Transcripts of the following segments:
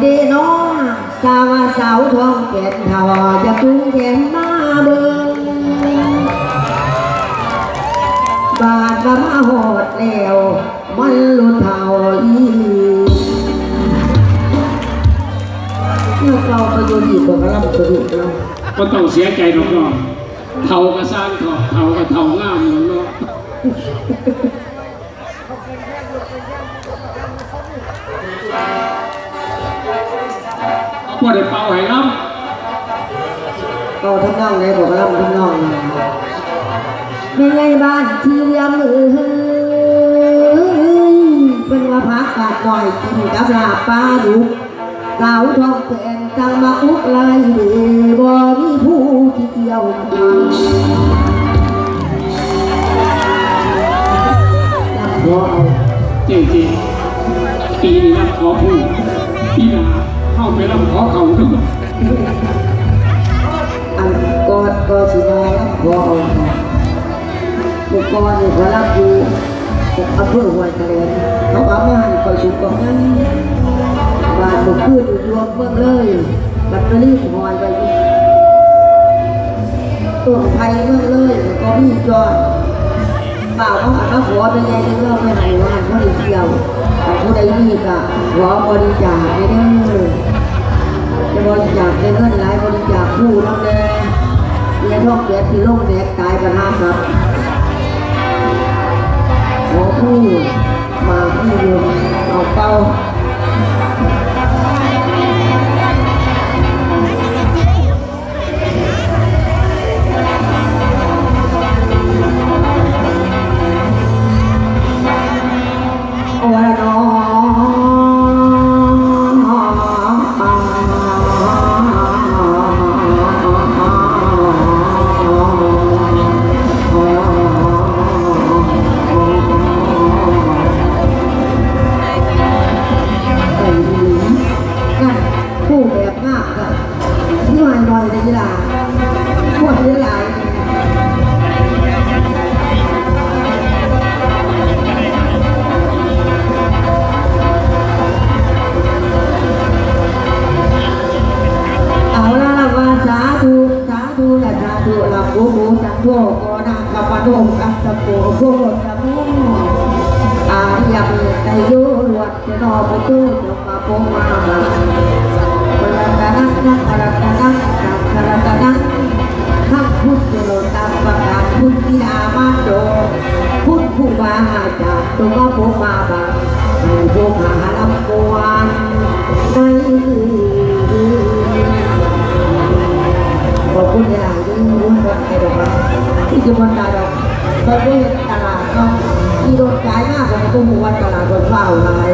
เด้น้อสาวสาวทองแก่นทาจะจุงแขนมาเบิ่งบาดมามาหอดแล้วมันลุเท่าอีเมื่อเราไปโยนอีกบอกว่าเราไปดูเราก็ต้องเสียใจน้องๆเท่าก็สร้างเถาะเท่าก็เท่างามน้องๆ บ่ได้เป่าให้น้เราทั้งน้องเลยบอกว่าเราทั้งน้องเลยไม่ไงบ้านที่เรียมมือเป็นว่าพักกาดหน่อยกินกับลาปลาดุกสาวทองแก่นจังมาอุกไลเดบ่มีผู้ที่เกี่ยวข้องรับบ่เอาำเจ๊ๆปีนี้รับขอพูดปีหน้า เข้าไปรับขอเขาด้วยอันก็ก็สิมารับบ่เอาบุกกรนี่เขารับอยู่อำเภอห้วยทะเลเขาเอามาให้คอยชุกองนั้นบานบุกขึ้นอยู่รวมเมืองเลยบัตรไปรีบหอยไปตัวไทยเมืองเลยก็มีจอด บ่าเขาหันมาขอเป็นไงถึงเราไม่ให้ว่าเขาเดียวแต่ผู้ใดมีก็ขอบริจาคได้เด้อจะบริจาคเป็นเงินหลายบริจาคผู้น้ำแดงเรียนท้องเกียรติที่ลงแดกตายประทานครับขอผู้มาผู้อยู่เอาเป้าะการพุทธิดามาโดพุทธผู้บาจาตุมาโปมาบังให้โภคาลัมปวนในขอบคุณหลายที่รู้คนไทยดอกว่าที่จะวันตาดอกตอนนี้ตลาดก็ที่โดนจ่ายมากกว่าตัวหมู่วันตลาดคนเฝ้าหลาย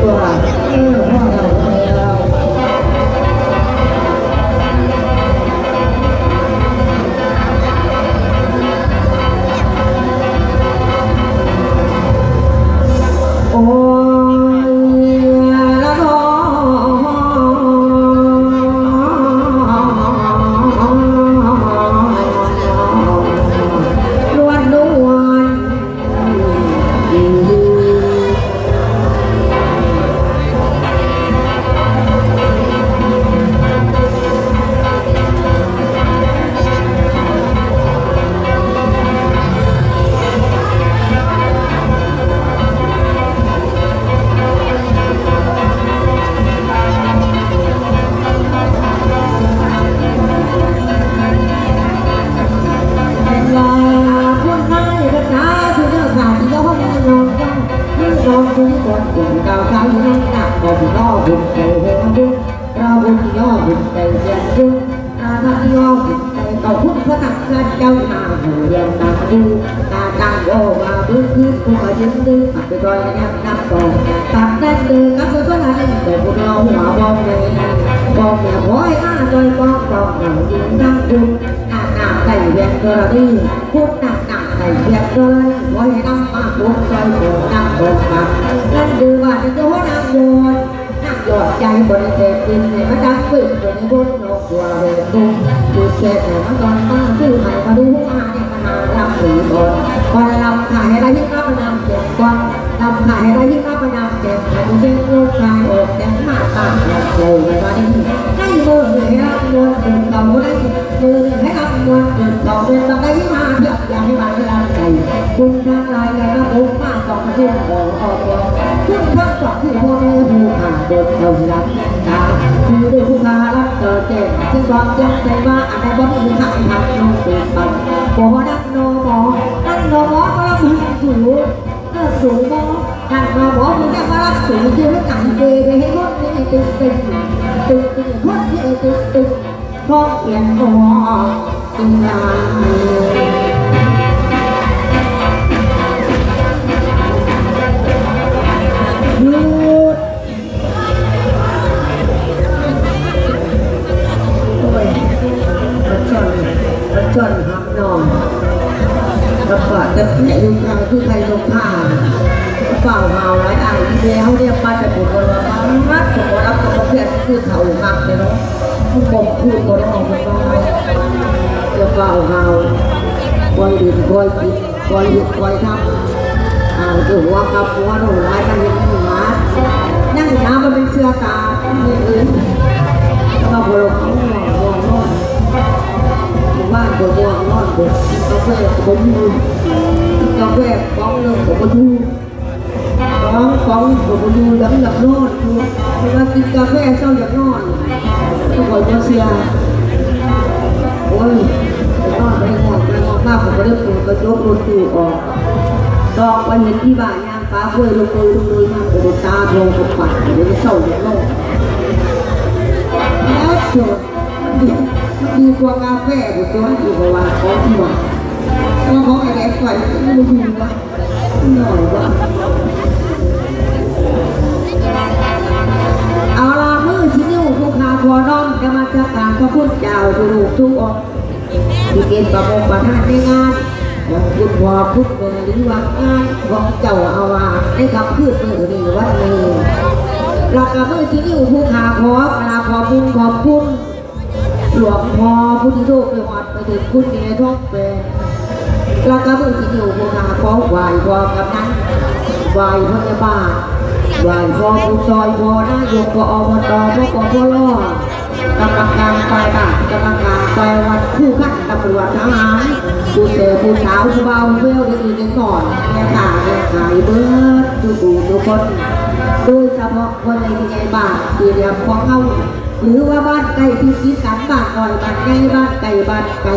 ตัวเออพ่อเราแม่เรา บุญใจเฮงบุญเราบุญย่อบุญใจเสียงบุญอาทาย่อบุญใจเก่าพุ่งพระตักงานเจ้าหน้าหูเรียนตาดูตาจังโอมาพื้นพื้นผู้มายืนดึงปัดไปดอยกันยังนับต่อตัดแน่นดินกับตัวตัวนั้นแต่พวกเราหัวบอมเลยบอกเนี่ยขอให้าโดยป้องป้องเรายืนนั่งดูหน้าหน้าไก่เวียนตัวเราดีพูดหนักหนักไก่เวียนตัวเราขอให้น้ำมาบุกใจโผล่นั่งบนปักนั่นดูว่าจะโดนนั่งโยนนั่ หยอดใจบนเตะดินในมันดังปึ้งบนบนนกตัวเรนตุ้งดูเจ็บแต่มาตอนมาชื่อใหม่มาดูมาเนี่ยมานาลำหรือบนวันลำขายอะไรที่มาประนำเจ็บกวนลำขายอะไรที่มาประนำเจ็บงให้เด็กลูกชายอกแต่งหน้าตาโผล่มาดีให้เมื่อให้อักมวลตื่นเขาได้มือให้อักมวลตื่นเขาเป็นบังได้มาเพื่ออยากให้มันรักใจคุณทั้งหลายในระบบมาต่อมาทุ่งออกออกออก คุณทั้งสองที่โมเดลผู้ขาเดินเขารักตาคือด้วยผู้ขารักเกิดเจ็บซึ่งความจำใจว่าอันใดบ่มีทางทางลงเป็นปันโอ้นักโนหมอนักโนหมอก็รับผิดสูงเออสูงบ่ท่านมาบอกมึงแค่มารับสูงคือไม่ต่างเดย์ให้รถนี่ตึงตึงตึงตึงคนที่ตึงตึงพอเปลี่ยนตัวตึงลาย กินคอยหยุดคอยทำอ่างจะหัวกับหัวหนูร้ายกันเห็นหมานั่งน้ำมันเป็นเสื้อตาเนี่ยอื่นแล้วก็พอเราเขาหน่อยนอนนอนบ้านตัวม่วงนอนบนกาแฟผมอยู่กาแฟป้องหนึ่งผมอยู่ป้องป้องผมอยู่หลังหลับนอนดูเวลากินกาแฟเช้าอยากนอนก็คอยจะเสียโอ้ยนอนไปนอนไปนอนมากผมก็ได้ปวด กระจกรถตู้ออกดอกไปเห็นที่บ้านยางฟ้าเพื่อลงเลยลงเลยมาโอ้ตาโทรกับปัดเดี๋ยวเช้าอยากนอนแล้วจทย์ดีกว่ากาแฟบุตัวดีกว่าของที่ว่าตัวของไอ้แดงปล่อยไม่รู้ว่าหน่อยว่าเอาละมือชิ้นนิ้วผู้ขาพอน้อมจะมาจากการพระพุทธเจ้าทุลูกทุกองที่เป็นประมงประธานในงาน ของคุณพ่อพุทธเมืองหรือว่างานของเจ้าอาวาสในคำพืชมือนี้วันนี้หลักกับมือชิ้นนิ้วผู้ขาขอกราขอบคุณขอบคุณหลวงพ่อพุทธโลกไปวัดไปถึงคุณเนท้องเป็นแล้วก็มือที่อยู่บูชาขอไหวพอกับนั้นไหวพยาบาลไหวพอผู้ซอยพอนายกพออบตพอกพลกรรมการฝ่ายบ้านกรรมการฝ่ายวัดผู้ขัดตำรวจทหาร ผู้เสือผู้สาวผู้เบาเวลดีๆนิดหน่อยแม่ขาแม่ขายเบิร์ดทุกผู้ทุกคนโดยเฉพาะคนในที่ใหญ่บ้านที่เรียกของเขาหรือว่าบ้านไก่ที่คิดกันบ้านก่อยบ้านไก่บ้านไก่บ้านไก่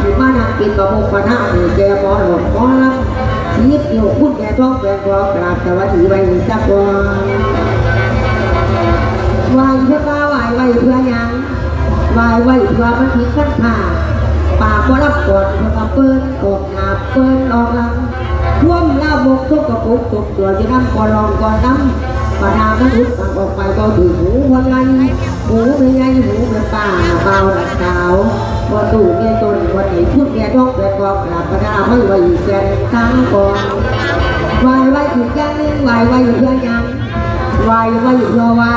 ที่บ้านนางเป็นประโมงประทาหรือแกหมอหลวงหมอลำชีวิตอยู่คุณแกท้องแกกรอกราบแต่ว่าถือไว้สักวันไหวเพื่อว่าไหวไหวเพื่อยังไหวไหวเพื่อมันผิดขั้นผ่าน ปากว่รับกดเพื่อมาเปิ้ลกดหนาเปิ้ลออกหลังท่วมลาบกทุกกระปุกทุกตัวที่นั่งก่อนรองก่อนน้ำประดามนุษย์มันออกไปก็ถือหูวันไงหูไม่ใหญ่หูเป็นป่าเบาหลักสาวพอตู่เมียตนวันไหนพูดเมียทอกเมียกอกกราบประดาไม่ไหวแกนทั้งก่อนวายไว้ถึงยังนึงวายไว้อยู่เพื่อยังวายไว้อยู่เพื่อว่า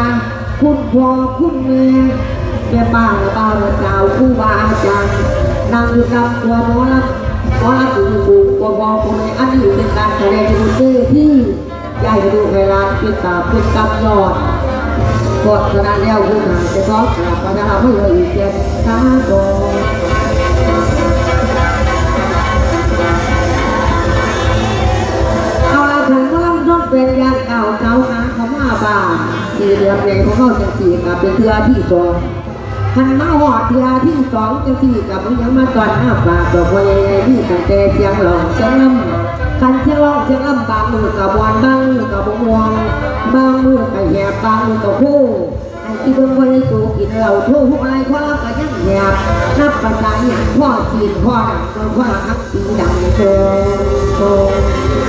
คุณพ่อคุณแม่ แม่ป้าและป้าและสาวผู้บาอาจารย์นั่งอยู่กับตัวหมอลำเพราะรับสูงสูงกว่าบอคนในอันนี้เป็นการแสดงดูเต้ที่ใหญ่ดูเวลาเป็นตาเป็นกำยอดกดขนาดแล้วผู้หาจะต้องกลับมาทำให้เราอีกเจ็ดตาโตเป็นยางเก่าเก่าหางของมาบ้าสี่เดือนเองของเขาจะสี่กับเป็นเทือที่สอง หันมาหอดเทียที่สองจะที่กับมึงยังมาตอนหน้าฝากดอกบัวใหญ่ๆที่ตั้งแต่เชียงหลงเชียงลำคันเชียงหลงเชียงลำบางมือกับบอนบางมือกับบวงบางมือกับแหบบางมือกับคู่ไอ้ที่เบิ่งวันนี้กูกินเหล้าทุ่งอะไรพ่อก็ยังแหบนับปัจจัยอย่างพ่อจีนพ่อดังจนพ่อละครั้งปีดังโตโต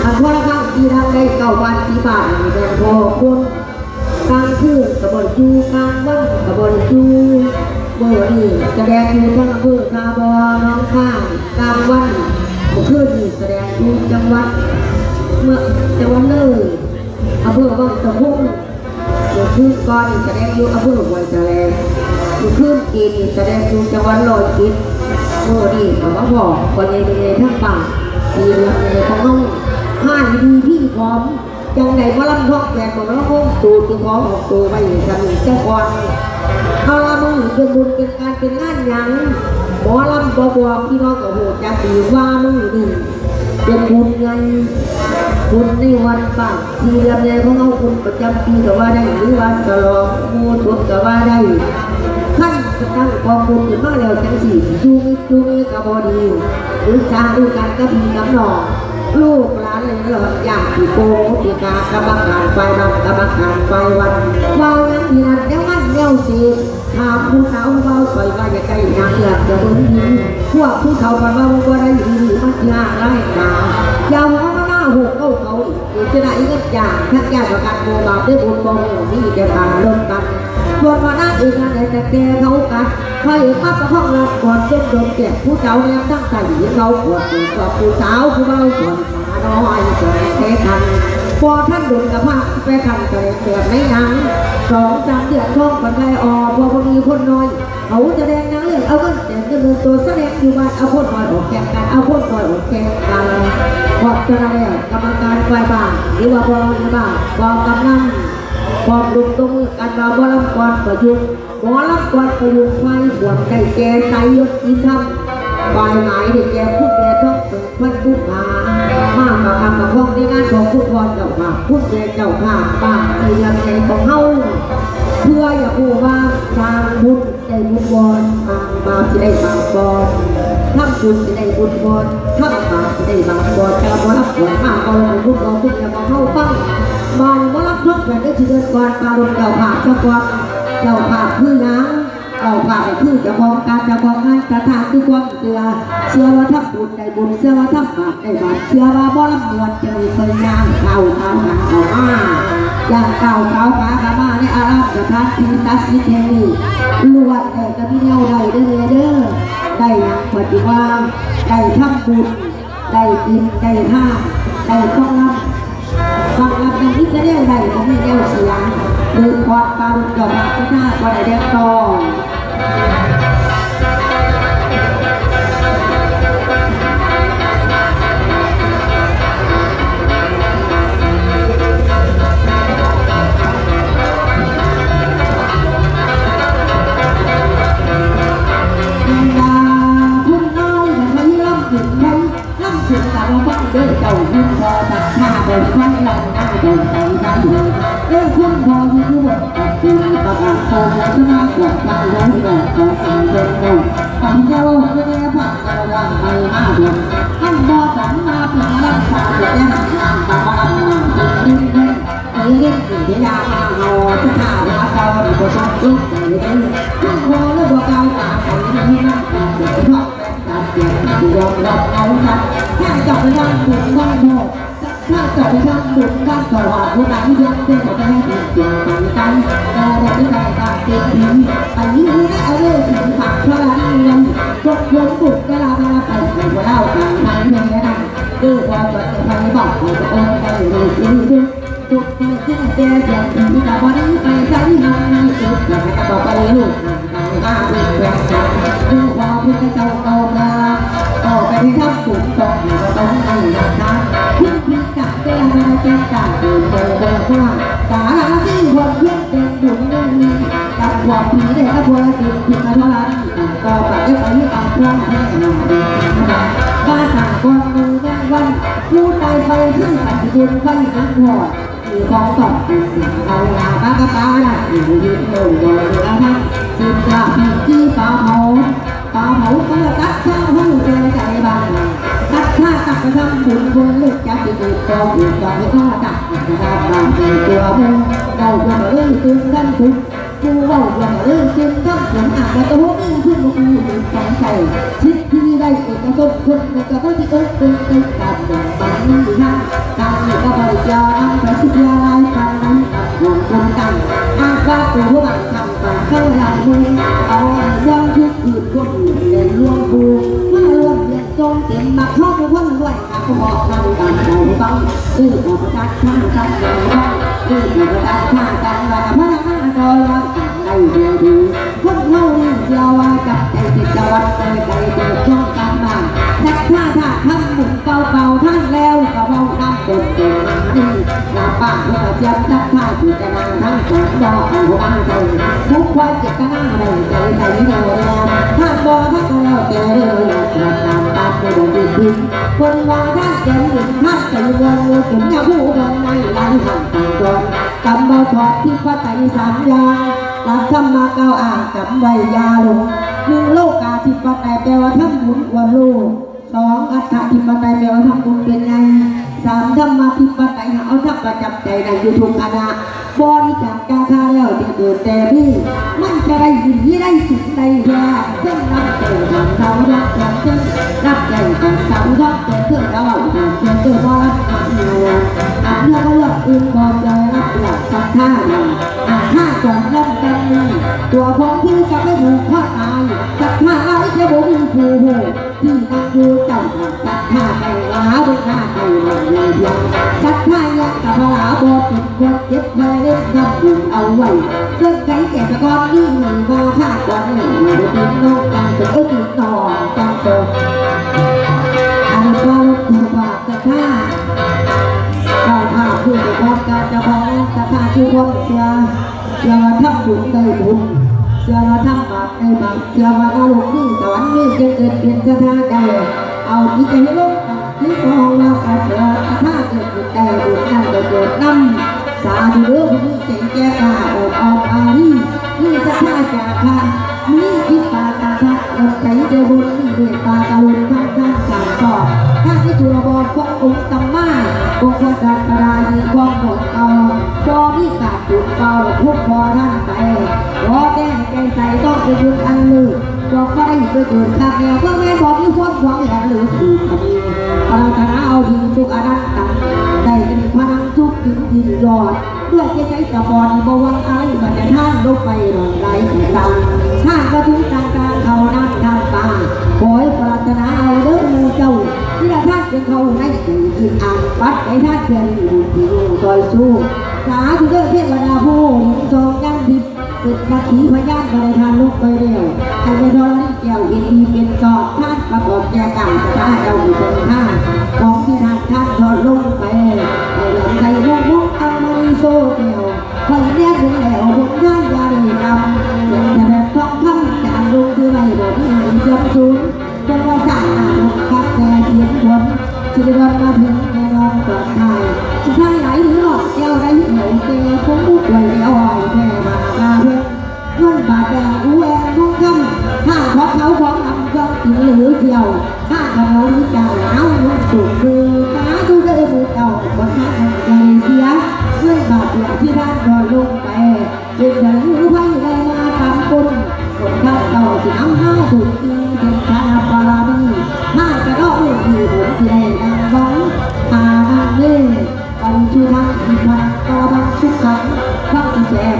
อันพ่อละครั้งปีดังได้เก้าวันที่บ้านนี่เป็นพ่อคุณ กลางคืนกับบริจูกลางวันกับบริจูเมื่อนี้แสดงอยู่ทั้งอำเภอคาบอน้องข้างกลางวันเมื่อคืนนี้แสดงอยู่จังหวัดเมื่อจังหวัดเลยอำเภอวังสะพุงเมื่อคืนก่อนแสดงอยู่อำเภอห้วยแถลงเมื่อคืนกีนี่แสดงอยู่จังหวัดลอยกิดเมื่อนี้กับมาบอกคนใหญ่ๆทั้งป่าทีเรียนในของน้องห้าดีที่พร้อม จังไหนว่าลำพอกแหวนของน้องคงตูดตัวของออกตัวไปกันเจ้าก่อนเอาละมึงเป็นบุญเป็นการเป็นงานยังหมอลำบอบวพี่น้องกับโหจะตีว่ามึงนี่เป็นบุญไงบุญในวันป่าที่ลำเนของเขาคุณประจำปีก็ว่าได้หรือว่าสลองมูชดก็ว่าได้ขั้นกระตั้งกองบุญขึ้นมาแล้วจังสี่จูมิจูมิกระบอดีหรือชาดูกันกระพีน้ำหนองลูก หลานเลยาะอยากที่โกที่กากระบังการไฟบังกระบังการไฟวันวาวยังมีนันเดี๋ยวมันเดี๋ยวสิถามผู้เฒ่าเบาสอยว่าอย่าใกล้นางเลือกจะบุญดีพวกผู้เฒ่ากันว่าว่าได้ดีมันยากไรกาอย่าว่ามาหน้าหุกเข้าเขาอีกจะได้เงินยางทักยากประกันโมบาได้บุญบองนี่จะพาลงกันส่วนมาหนั่งอีกงานแต่แกเขากัดพออีกปั๊บก็ห้องรับก่อนเจนโดนแจกผู้เจ้าแนมตั้งใจเขาปวดหัวกับผู้สาวผู้เบาส่วนหมา น้อยส่วนเททันพอท่านดุนกับพระไปคันเกิดเกิดในหนังสองสามเดือนท้องคนไทยออกพอพอมีคนน้อยเขาจะแดงนังเลยเอาเงินแจกเงินตัวแสดงอยู่บ้านเอาคนน้อยออกแข่งกันเอาคนน้อยออกแข่งกันพอจะได้กรรมการไฟบ้านหรือว่าบอลบ้านกองกำนันความรุตรงกันมาบ่ลำกวนประยุกต์บ่ลำกวนประยุกต์ไฟบวชไก่แก่ใจยศอินทำ ฝ่ายไหนเด็กแกพูดแกท้องเปิดพันผู้หามากมาทำมาห้องในงานของผู้พรเจ้าภาพผู้แกเจ้าภาพบ้านที่ลำใจของเฮาเพื่ออย่าพูดว่าสร้างบุญได้บุญบอลทำบาปจะได้บาปบอลทำบุญจะได้บุญบอลทำบาปจะได้บาปบอลแต่บ่รับผลมากเอาลงบุญบอลทุกอย่างมาเข้าฟังบานบ่รับทุกแบบได้ทีเดือนก่อนปาลงเจ้าผาเจ้าก่อนเจ้าผาคือน้ำ เจ้าผาคือจ้าของการจ้าของงานกระทาคือความเชื่อเชื่อว่าถ้าบุญได้บุญเชื่อว่าถ้าบาปได้บาปเชื่อว่าบ่รับมวลจะมีคนยางเข่าเท้าหางเข่ามาอย่างเข่าเท้าขาขามาในอารามกระทานทีตัดสินแห่งนี้ล้วนแต่กระพี่เดียวได้เด้อเด้อได้ยังปฏิวัติได้ทำบุญได้กินได้ท่าได้ต้องรับฟังลำดังนี้จะได้อะไรก็ไม่แน่เสียง ดินกวาดปลาดุกดอกรักที่หน้ากว่าได้แดงตองยังดาคุณน้อยทำไมล่ำถึงไหมล่ำถึงแต่ว่าบ้านเด้อเจ้าคุณพอตัดหน้าบนฟันหลังหน้าโดนใจได้เล เอ้คุณพอที่รู้ว่าตัดสินประกาศโตแล้วชนะกว่าการร้องแบบของการเดินเดินทำเจ้าก็ได้ผ่านระวังไปมาเดือนท่านบอสันมาปีรักษาเด็กและหันหลังตาบ้านจริงจริงเอ้ยเด็กเดียามาหอจะข่าราเจ้าเป็นคนชอบลุกใจเลยท่านพอแล้วบอกเก่าตาไปที่นั่งแต่เด็กชอบแต่เด็กที่ยอมรับเอาทันถ้าจับไปทางบุญทา งโมถ้าจับไปทางบุญทางสว่างผู้นั้นยังเต้นไปให้ติดเกี่ยวกันกันแต่เด็กที่ใครตาติดหินอันนี้นะเอาเรื่องถึงผักเพราะนั้นเงินจบลงบุกเวลาเวลาไปถึงเวลาต่างนั้นเพียงแค่นั้นด้วยความจะไปบอกให้ตัวเองไปเลยที่นี่จุดที่ที่แกเสียงที่จะวันไปใช้งานจุดอยากให้ต่อไปลูกทางทางข้าเป็นแรงใจดูความพุทธเจ้าโตมาต่อไปที่ทับถูกต้องอยู่ต้องให้นะคะพึ่ง ก้ต่างอยู่โตโตว่าสาระที่คนเพียงเป็นอยู่นั่นนี่กับควผีได้กับพลังจิตผิดมาเท่านั้นก็ไปได้ไปที่อังพลังแน่นอนบ้านต่างคนมือแน่วันผู้ใดไปที่ปัจจุบันไปนักหอดมีของตอบเป็นสิ่งเอาลาบ้ากะตาละอยู่ยืนโง่โง่ละทั้งสิบกะปีที่ปลาเผาปลาเผาก็ตัดข้าวให้ใจใจบ้าง ข้าตักกระทำบุญบุญเลือกจากที่เกิดกองอยู่กับที่ข้าตักกระทำบางทีตัวมึงเราควรเรื่องตื่นกันทุกกูว่าควรเรื่องตื่นกันผมอาจจะตัวมึงขึ้นมากูถึงสองใจชิดที่ได้เอกชนคนในกระต้อที่เอิ้นเป็นเป็นการแบ่งปันนี่นะการอยู่กับบริจาคไปที่ยาลายกันนั้นหวังคนกันอ้างว่าตัวหวังทำต่างเข้าหลังมือเอาวันทุกคืนคนอื่นเดินล่วงบูมารวมเรียน จงเต็มมาเข้าไปพ้นด้วยการก็บอกกันกันใจบ้างอือขอประกาศข้ากันใจบ้างอือขอประกาศข้ากันว่าพระนาโดยว่าได้เดียวดีคนเท่านี้เจ้าว่าจับใจจิตจะวัดใจใจเกิดช่องกันมาสักท่าท่าทำบุญเก่าท่านแล้วก็เบาน้ำกดเก่งนี่ลาปาาเพื่อเจียมทักท่าจิตนาทั้งสองดอกหัวบ้านใจทุกความเจตนาใดใจใจเดียวแรงถ้าบ่ทักแล้วแต่เรื่องกระทำตามในดวงจิตดินคนว่า ท่านเจ๋งหนึ่งท่านใจวันมือถึงยาผู้คนในร้านห่างต่างก่อนกำบ่ถอดที่พระไตรสามยางหลักธรรมาเก้าอ่างจำใบยาลงหนึ่งโลกาธิปไตยแปลว่าทำบุญว่าโลกสองอัตถธิปไตยแปลว่าทำบุญเป็นไง สามธรรมะธิปไตยหาเอาทักประจับใจในยูทูบคณะบริจาคกาคาแล้วที่เกิดแต่พี่มันจะได้ยินที่ได้สุดได้แย่เช่นนับใจของเขารักอย่างเช่นนักใจของเขารักแต่เพื่อเราเพื่อเกิดว่ารักกันอยู่อาเพื่อก็เลือกอื่นบอกใจรักหลักศรัทธา กิดเป็นสถานใดเอาที่จให้ลงที่มองว่าการเสียถ้าเกิดบุญได้บุญนั่นก็เกิดน้ำสาธุเด้อผู้นี้เจ๋งแก่กาออกออกอาลีนี่จะท่าจากค่ะนี่คิดตาตาทักลงใจเดบุญนี่ด้วยตาตาลุนทั้งทั้งสามกอบถ้าที่ตัวบอกขององค์สัมมาพวกคนดันกระดายีความหมดเอาพอมีกาดจุดเป่าทุกพอท่านไปรอแก้ใจใส่ต้องไปยุดอันลือ บอกว่าได้ไปเกิดข้าแนวเพื่อแม่บอกที่ความหวังแหลหรือถูกคดีปรารถนาเอาดีทุกอนัตตังได้เป็นพนังทุกถึงดินยอดด้วยใจะใจจะบอลบวังไอ้บันท่านลงไปหล่นไหลตังท่านก็ถึงทางการเขานั่งทางตาขอให้ปรารถนาเอาเด้อมูเจ้าที่ละท่านเป็นเขาในสิ่งที่อ่านปัดให้ท่านเป็นอยู่ที่อยู่คอยสู้สาธุเด้อเทวดาผู้ทองยังทิพย์ เป็นนักขีพยานบริทานลุกไปเร็วให้ไปทอนี่เกี่ยวเห็นดีเป็นจอดท่านประกอบแจกันจะได้เราอยู่เป็นท่าของที่ทานท่านทอดลงไปให้หลังใจมุกมุกเอามาดีโซ่เดียวคอยเรียกถึงแล้วบุญท่านยาดีนำเป็นแต่แบบทองคำจานลงที่ไม่บอกที่ไหนจำสูญจนว่าจากหน้าลงพักแต่เทียนชนชีวิตวันมาถึงแน่นอนปลอดภัยสุดท้ายไหลหรือหลอกแก้วได้เหนียวเกยคงบุกไว้แล้วอ่อยแม่ เงินบาทแดงกูแองทองคำถ้าเพราเขาของนำยองกินหรือเที่ยวถ้าเขาหรือจ่าเอาเงินสุดมือหาดูได้มือเก่าคนท่าใจเสียเงินบาดียวที่ด้านรอลงไปเป็นอย่างหรือไพ่ได้มาทำบุญคนท่านเก่าที่น้ำห้าถูกจริงเป็นพระบารมีห้ากระดอกลูกที่ผมที่ได้นางวังหาทางเล่ปัญชุทังอิมันตอบังชุกขังฟังที่แสฟัง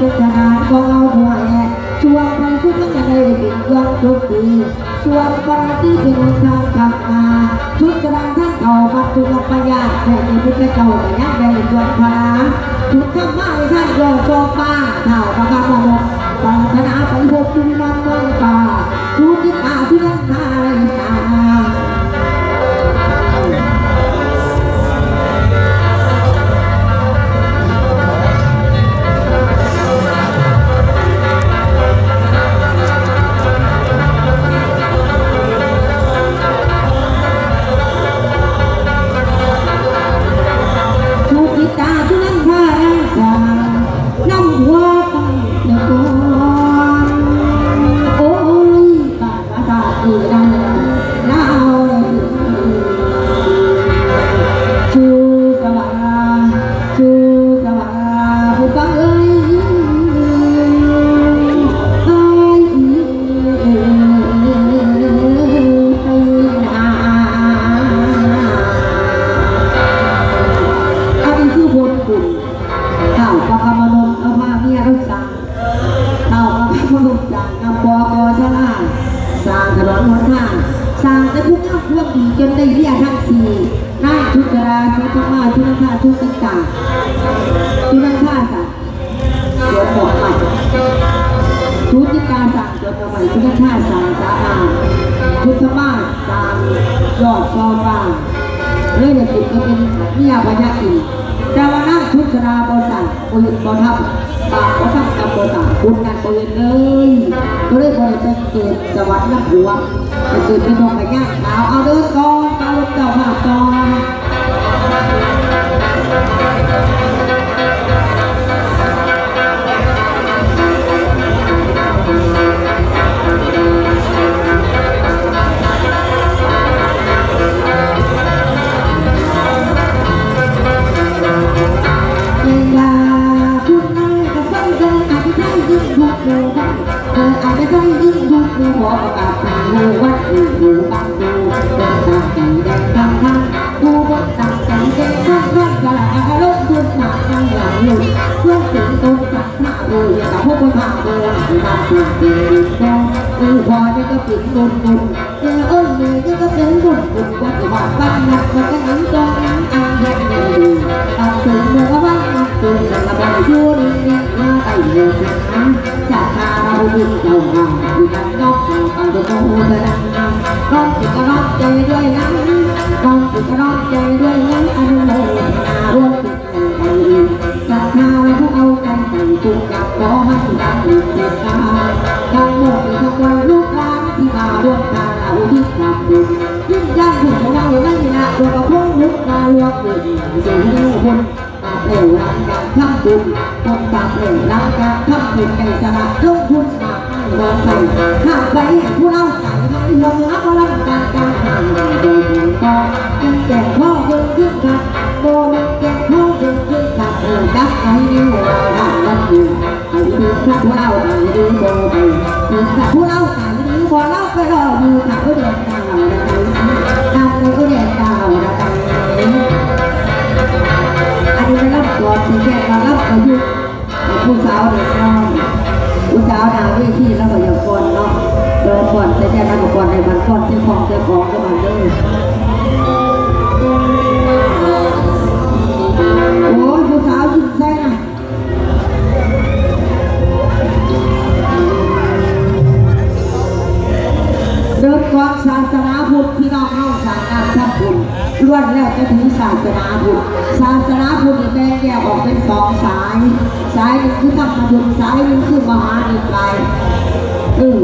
เมื่อนักเป็นารก็เอาหัวแอกชวนไปชุดทั้งจะได้เป็นยังทุกปีชวนปราที่เป็นทางขับมาชุดกระดานท่านเอามาตุลปัญญาแต่ในพุทธเจ้าแต่ยังได้ชวนพาชุดทั้งมาท่านโยโซป้าเท่าประกาศระบบปรารถนาไปพบจุลมันเมืองป่าชุดที่ตาที่นั่นนาอะไร เลยเด็กติดก็เป็นเมียพญาอินทร์แต่ว่านั่งชุดชราบริษัทบริบทับปากบทับกับบริษัทคุณงานบริเลยก็เลยบริเป็นเกิดสวรรค์นักหัวจะเกิดเป็นนกกระย่าเอาเอาเด้อก่อนเอาลูกเต่าภาพก่อน ออาจจะใช่ยิ่งทุกข์อยู่ขอประกาศทางหูวัดอยู่อยู่บางดูเดินตามใจแดงทางทางผู้บนตามใจแดงทางทางกระลาลงทุนมาทางหลังหลุดเพื่อนถึ งต้นจากหน้าดูอย่างกับพวกคนทางเดินทางถูกตีแดงอือพอจะก็ปิดตุนตุนเจอเอ้ยเมย์ก็เป็นบุญบุญวัดวัดบ้านนักมันก็หนังจองอันเย็นเย็นดูตามถึงเมื่อวันนักตุนละบายชูนิเนียมาไต่เดือดนะจากทาเราดึงเจ้าห่างอยู่กันนอกทางตาตัวโตกระดังร้องจิตกระร้องใจด้วยนะร้องจิตกระร้องใจด้วยนะอนุโมทนาร่วมจิตใจดีจากทาเราผู้เอากันแต่งตุกกับขอให้ดังหลุดเด็ดขาดดังหมดทุกวันลูกหลานที่มาร่วมทางเราที่ทำบุญยิ่งยางหุ่นของเราไม่ละตัวกับพวกลุกมาลวกเลยจะให้คน เร็วรังการทำบุญคนตาเร็วรังการทำบุญในสระลงทุนมาให้มองใส่หากไปผู้เล่าใส่ให้ลงรับพลังการการทำโดยถึงก็ยังแก่พ่อเดินขึ้นกันโบมันแก่พ่อเดินขึ้นกันเออดักไอ้นิ้วดักวันอยู่ไอ้ดูพระผู้เล่าไอ้ดูโบไปถึงพระผู้เล่าไอ้ดูโบเล่าไปรออยู่ขับรถเดินทางเราได้ตามในก็เรียนตามระดับนี้ อันนี้ไม่รับตัวสีแดงมารับอายุผู้สาวเด็กน้องผู้สาวดาวเวทีแล้วก็อย่างก่อนเนาะเดินก่อนแต่แค่นั้นก่อนในวันก่อนที่ของเจ้าของก็มาเลย ก่อนศาสนาพุทธพี่น้องเข้าสายงาทับุญล้วนแล้วจะถึงศาสนาพุทธศาสนาพุทธแบ่งแยกออกเป็นสองสาย สายหนึ่งคือธรรมบุญสายหนึ่งคือมหานิกายเออ